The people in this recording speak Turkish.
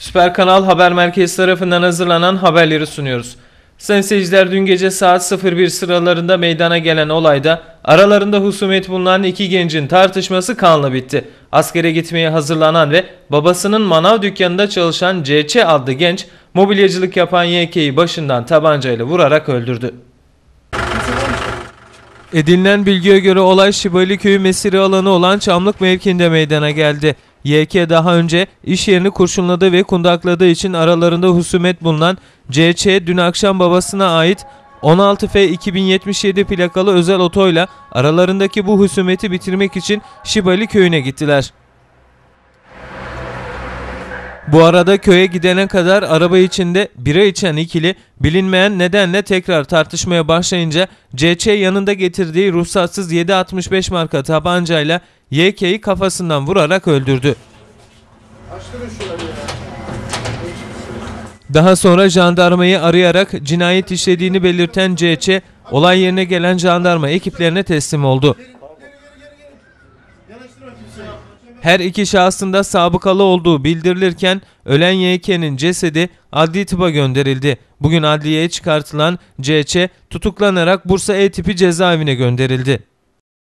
Süper Kanal Haber Merkezi tarafından hazırlanan haberleri sunuyoruz. Sayın seyirciler dün gece saat 01 sıralarında meydana gelen olayda aralarında husumet bulunan iki gencin tartışması kanla bitti. Askere gitmeye hazırlanan ve babasının manav dükkanında çalışan CC adlı genç mobilyacılık yapan YK'yi başından tabancayla vurarak öldürdü. Edinilen bilgiye göre olay Şibali Köyü mesire alanı olan Çamlık mevkinde meydana geldi. YK daha önce iş yerini kurşunladığı ve kundakladığı için aralarında husumet bulunan CC dün akşam babasına ait 16F 2077 plakalı özel otoyla aralarındaki bu husumeti bitirmek için Şibali Köyü'ne gittiler. Bu arada köye gidene kadar araba içinde bira içen ikili bilinmeyen nedenle tekrar tartışmaya başlayınca CC yanında getirdiği ruhsatsız 7.65 marka tabancayla YK'yi kafasından vurarak öldürdü. Daha sonra jandarmayı arayarak cinayet işlediğini belirten CC olay yerine gelen jandarma ekiplerine teslim oldu. Her iki şahsın da sabıkalı olduğu bildirilirken ölen YK'nin cesedi adli tıba gönderildi. Bugün adliyeye çıkartılan CC tutuklanarak Bursa E tipi cezaevine gönderildi.